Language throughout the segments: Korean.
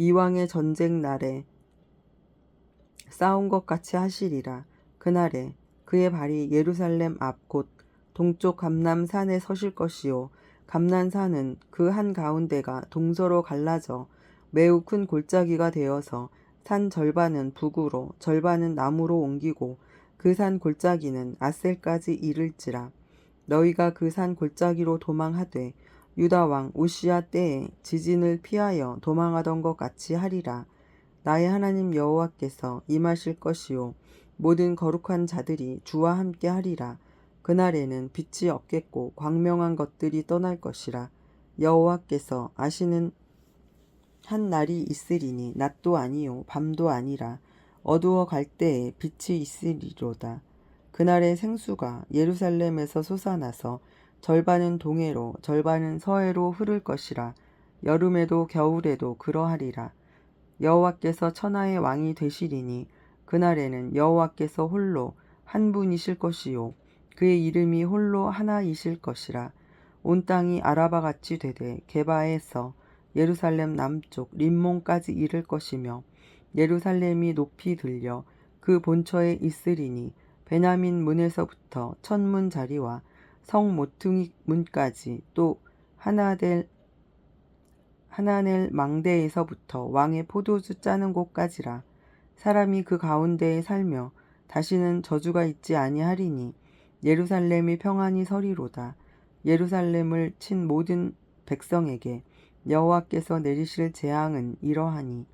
이왕의 전쟁 날에 싸운 것 같이 하시리라. 그날에 그의 발이 예루살렘 앞 곧 동쪽 감남 산에 서실 것이요 감난산은 그 한 가운데가 동서로 갈라져 매우 큰 골짜기가 되어서 산 절반은 북으로 절반은 남으로 옮기고 그 산 골짜기는 아셀까지 이를지라 너희가 그 산 골짜기로 도망하되 유다 왕 우시아 때에 지진을 피하여 도망하던 것 같이 하리라. 나의 하나님 여호와께서 임하실 것이요 모든 거룩한 자들이 주와 함께 하리라. 그날에는 빛이 없겠고 광명한 것들이 떠날 것이라. 여호와께서 아시는 한 날이 있으리니 낮도 아니요 밤도 아니라 어두워 갈 때에 빛이 있으리로다. 그날의 생수가 예루살렘에서 솟아나서 절반은 동해로 절반은 서해로 흐를 것이라. 여름에도 겨울에도 그러하리라. 여호와께서 천하의 왕이 되시리니 그날에는 여호와께서 홀로 한 분이실 것이요. 그의 이름이 홀로 하나이실 것이라. 온 땅이 아라바 같이 되되 게바에서 예루살렘 남쪽 림몬까지 이를 것이며 예루살렘이 높이 들려 그 본처에 있으리니 베냐민 문에서부터 천문 자리와 성 모퉁이 문까지 또 하나델 하나넬 망대에서부터 왕의 포도주 짜는 곳까지라 사람이 그 가운데에 살며 다시는 저주가 있지 아니하리니 예루살렘이 평안히 서리로다. 예루살렘을 친 모든 백성에게 여호와께서 내리실 재앙은 이러하니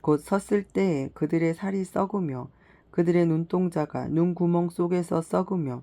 곧 섰을 때에 그들의 살이 썩으며 그들의 눈동자가 눈구멍 속에서 썩으며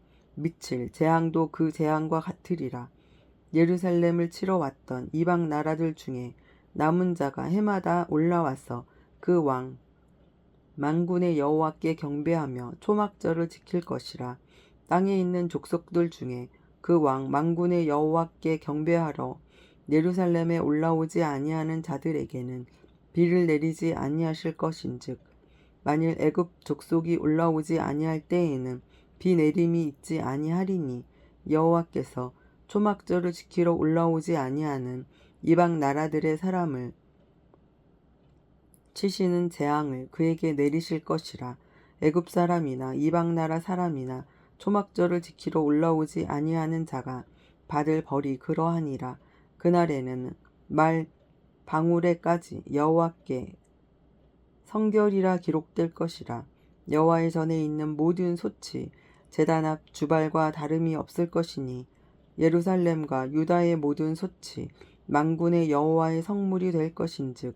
미칠 재앙도 그 재앙과 같으리라. 예루살렘을 치러 왔던 이방 나라들 중에 남은 자가 해마다 올라와서 그 왕 만군의 여호와께 경배하며 초막절을 지킬 것이라. 땅에 있는 족속들 중에 그 왕 만군의 여호와께 경배하러 예루살렘에 올라오지 아니하는 자들에게는 비를 내리지 아니하실 것인즉 만일 애굽 족속이 올라오지 아니할 때에는 비 내림이 있지 아니하리니 여호와께서 초막절을 지키러 올라오지 아니하는 이방 나라들의 사람을 치시는 재앙을 그에게 내리실 것이라. 애굽 사람이나 이방 나라 사람이나 초막절을 지키러 올라오지 아니하는 자가 받을 벌이 그러하니라. 그날에는 말 방울에까지 여호와께 성결이라 기록될 것이라. 여호와의 전에 있는 모든 소치 제단 앞 주발과 다름이 없을 것이니 예루살렘과 유다의 모든 소치 만군의 여호와의 성물이 될 것인즉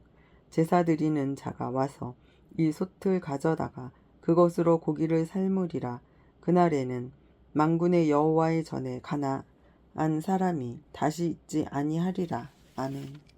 제사 드리는 자가 와서 이 솥을 가져다가 그것으로 고기를 삶으리라 그날에는 만군의 여호와의 전에 가나안 사람이 다시 있지 아니하리라 아멘.